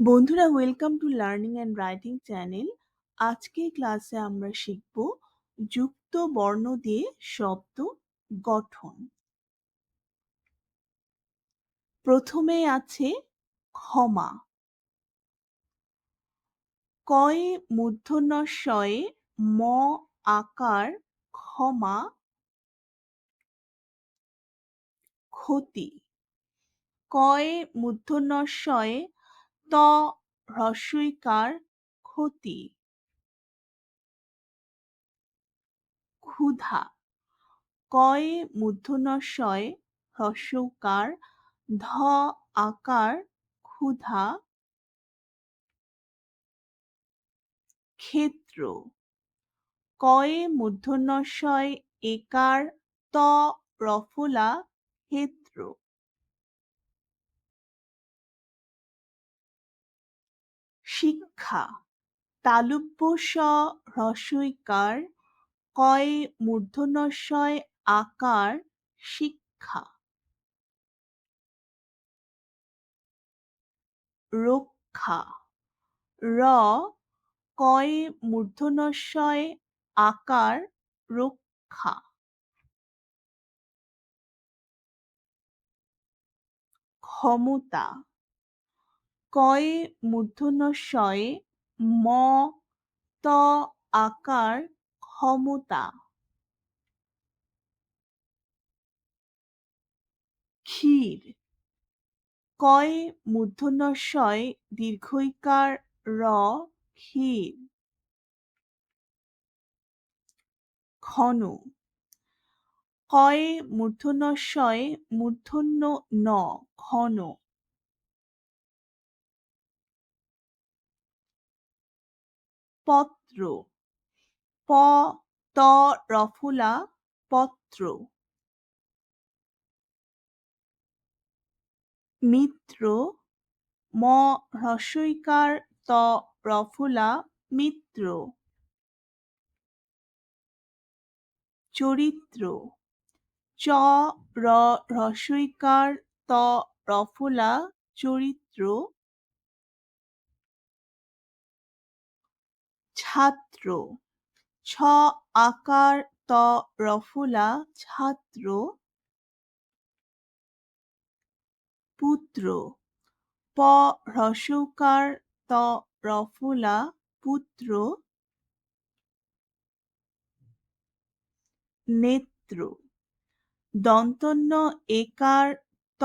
বন্ধুরা welcome to learning and writing channel আজকে ক্লাসে আমরা শিখব যুক্ত বর্ণ দিয়ে শব্দ গঠন। প্রথমে আছে ক্ষমা। কয়ে শয়ে ম আকার ক্ষমা। ক্ষতি। কয়ে শয়ে ত হ্রস্বইকার ক্ষতি। ক্ষুধা। কয়ে মূর্ধন্যশয় হ্রস্বকার ধ আকার ক্ষুধা। ক্ষেত্র। কয়ে মূর্ধন্যশয় একার ত রফলা ক্ষেত্র। শিক্ষা। তালুব্য স হ্রস্বইকার কয়ে মূর্ধন্যশয় আকার, শিক্ষা। রক্ষা। র, কয়ে মূর্ধন্যশয় আকার, রক্ষা। ক্ষমতা। কয়ে মূর্ধন্যশয়ে ম ত আকার ক্ষমতা? ক্ষীর কয়ে মূর্ধন্যশয় দীর্ঘইকার র ক্ষীর? ঘন কয়ে মূর্ধন্যশয়ে মূর্ধন্য ন ঘন পত্র। প, ত রফুলা পত্র। মিত্র, ম হ্রস্বইকার ত রফুলা মিত্র। চরিত্র, চ, র হ্রস্বইকার ত রফুলা চরিত্র। ছাত্র। ছ আকার ত রফুলা ছাত্র। পুত্র। প হ্রস্বকার ত রফুলা পুত্র। নেত্র। দন্তন্য একার ত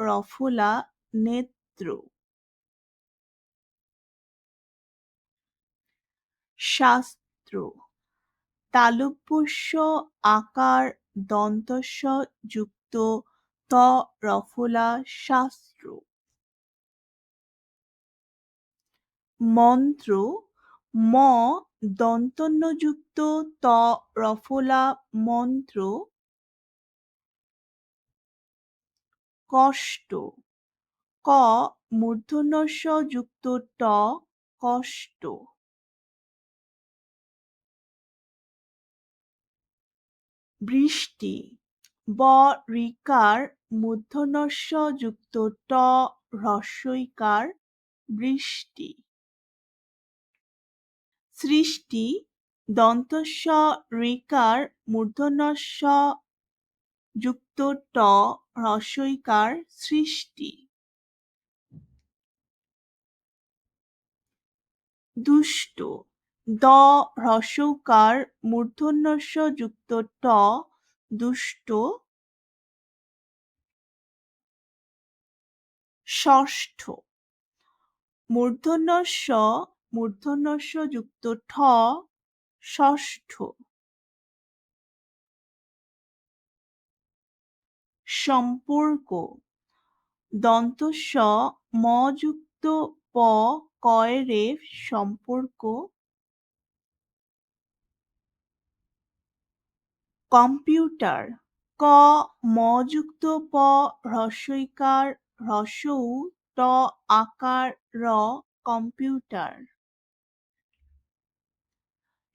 রফুলা নেত্র। শাস্ত্র। তালব্যস্য আকার দন্তস্য যুক্ত ত রফলা শাস্ত্র। মন্ত্র, ম দন্তন্যযুক্ত ত রফলা মন্ত্র। কষ্ট, ক মূর্ধন্যস্য যুক্ত ট কষ্ট। বৃষ্টি। ব ঋকার মূর্ধন্যস্য যুক্ত ট হ্রস্বইকার বৃষ্টি। সৃষ্টি দন্তস্ব ঋকার মূর্ধন্যস্য যুক্ত ট হ্রস্বইকার সৃষ্টি। দুষ্ট দ হ্রস্বকার মূর্ধন্যস্য যুক্ত ট দুষ্ট ষষ্ঠ। মূর্ধন্যস্য মূর্ধন্যস্য যুক্ত ঠ ষষ্ঠ। সম্পর্ক দন্তস্ব মযুক্ত প কয়ের সম্পর্ক কম্পিউটার, ক মযুক্ত প হ্রস্বইকার হ্রস্বউ ট, আকার, র, কম্পিউটার।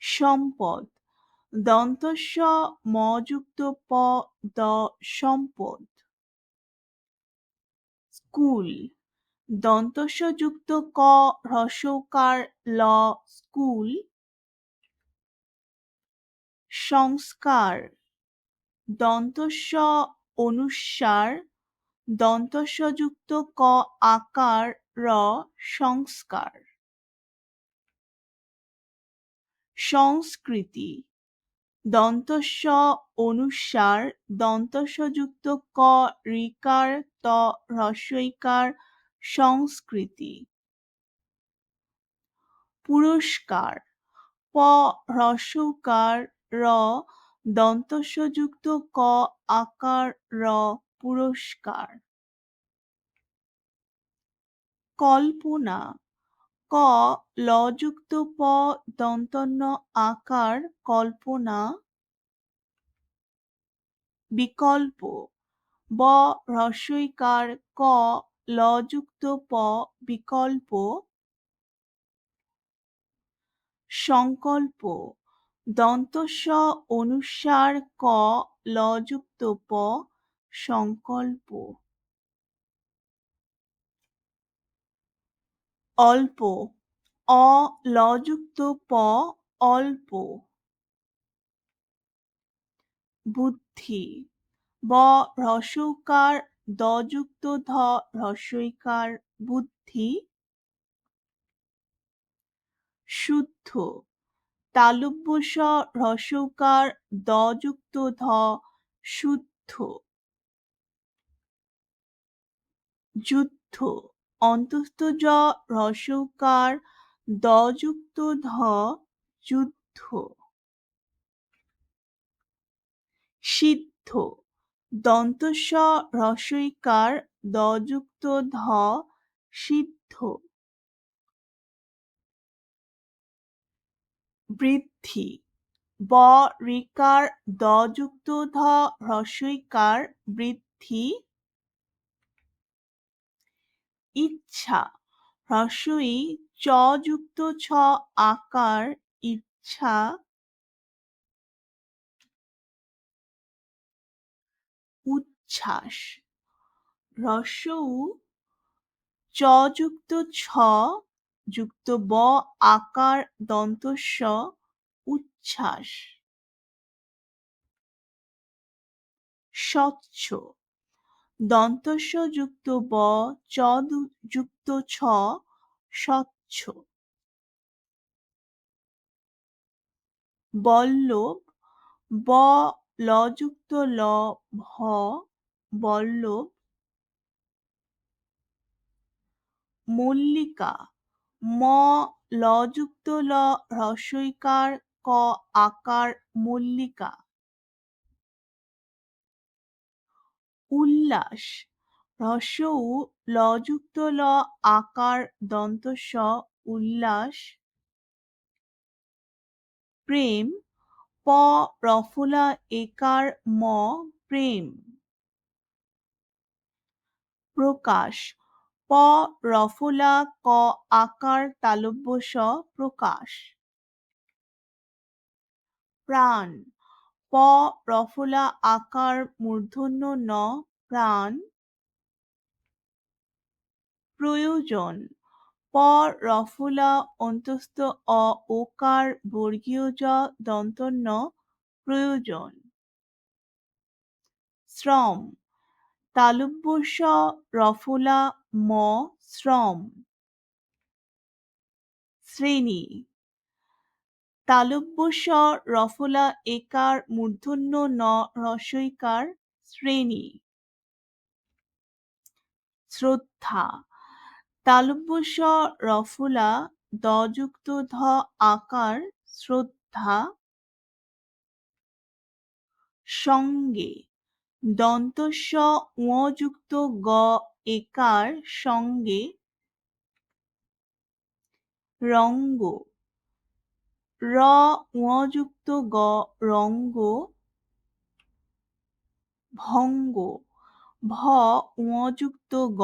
সম্পদ, দন্তস্ব মযুক্ত প, দ, সম্পদ। স্কুল দন্তস্ব যুক্ত ক হ্রস্বকার ল, স্কুল। সংস্কার। দন্তস্ব অনুস্বার দন্তস্বযুক্ত ক আকার র সংস্কার। সংস্কৃতি, দন্তস্ব অনুসার, দন্তস্বযুক্ত ক ঋকার, ত হ্রস্বইকার সংস্কৃতি। পুরস্কার, প হ্রস্বকার র দন্তস্বযুক্ত ক আকার র পুরস্কার। কল্পনা ক লযুক্ত প দন্তন্য আকার কল্পনা। বিকল্প ব হ্রস্বইকার ক লযুক্ত প বিকল্প। সংকল্প দন্তস্ব অনুসার ক লযুক্ত প সংকল্প। অল্প। অ লযুক্ত প অল্প। বুদ্ধি। ব হ্রস্বকার দযুক্ত ধ হ্রস্বইকার বুদ্ধি। শুদ্ধ। তালব্য স হ্রস্বকার দযুক্ত ধ শুদ্ধ। যুদ্ধ। অন্তস্থ জ হ্রস্বকার দযুক্ত ধ যুদ্ধ। সিদ্ধ। দন্তস্ব হ্রস্বইকার দযুক্ত ধ সিদ্ধ। বৃদ্ধি। ব, ঋকার দযুক্ত ধ হ্রস্বইকার বৃদ্ধি। ইচ্ছা হ্রস্বই চ যুক্ত ছ, আকার ইচ্ছা। উচ্ছ্বাস হ্রস্ব চ যুক্ত ছ যুক্ত ব আকার দন্তস্ব উচ্ছ্বাস। স্বচ্ছ। দন্তস্ব যুক্ত ব, চ যুক্ত ছ, স্বচ্ছ। বল্লভ। ব লযুক্ত ল, ভ, বল্লভ। মল্লিকা। ম লযুক্ত ল হ্রস্বইকার ক, আকার, মল্লিকা। উল্লাস হ্রস্ব উ লযুক্ত ল, আকার, দন্তস্ব, উল্লাস। প্রেম, প রফলা একার, ম, প্রেম। প্রকাশ প রফলা, ক আকার, তালব্য, স প্রকাশ। প্রাণ, প রফলা, আকার মূর্ধন্য ন প্রাণ। প্রয়োজন, প রফলা, অন্তস্থ, অ ওকার, বর্গীয়, জ দন্তন্য, প্রয়োজন। শ্রম তালব্য স রফলা, ম, শ্রম। শ্রেণি। তালব্য স রফলা, একার, মূর্ধন্য, ন হ্রস্বইকার শ্রেণি। শ্রদ্ধা। তালব্য স রফলা দযুক্ত ধ আকার শ্রদ্ধা। সঙ্গে। দন্তস্ব যুক্ত গ একার সঙ্গে রঙ্গ। র যুক্ত গ রঙ্গ ভঙ্গ। ভ যুক্ত গ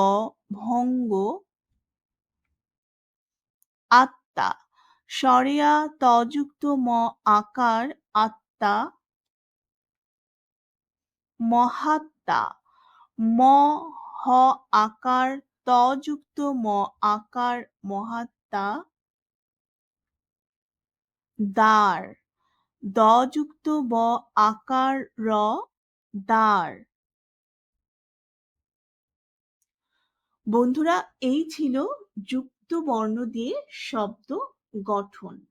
ভঙ্গ আত্মা। সরেয়া তযুক্ত ম আকার আত্মা মহাত্মা। ম, হ, আকার, ত যুক্ত ম, আকার, মহাত্মা। দার দ যুক্ত ব, আকার, র দার বন্ধুরা, এই ছিল যুক্ত বর্ণ দিয়ে শব্দ গঠন।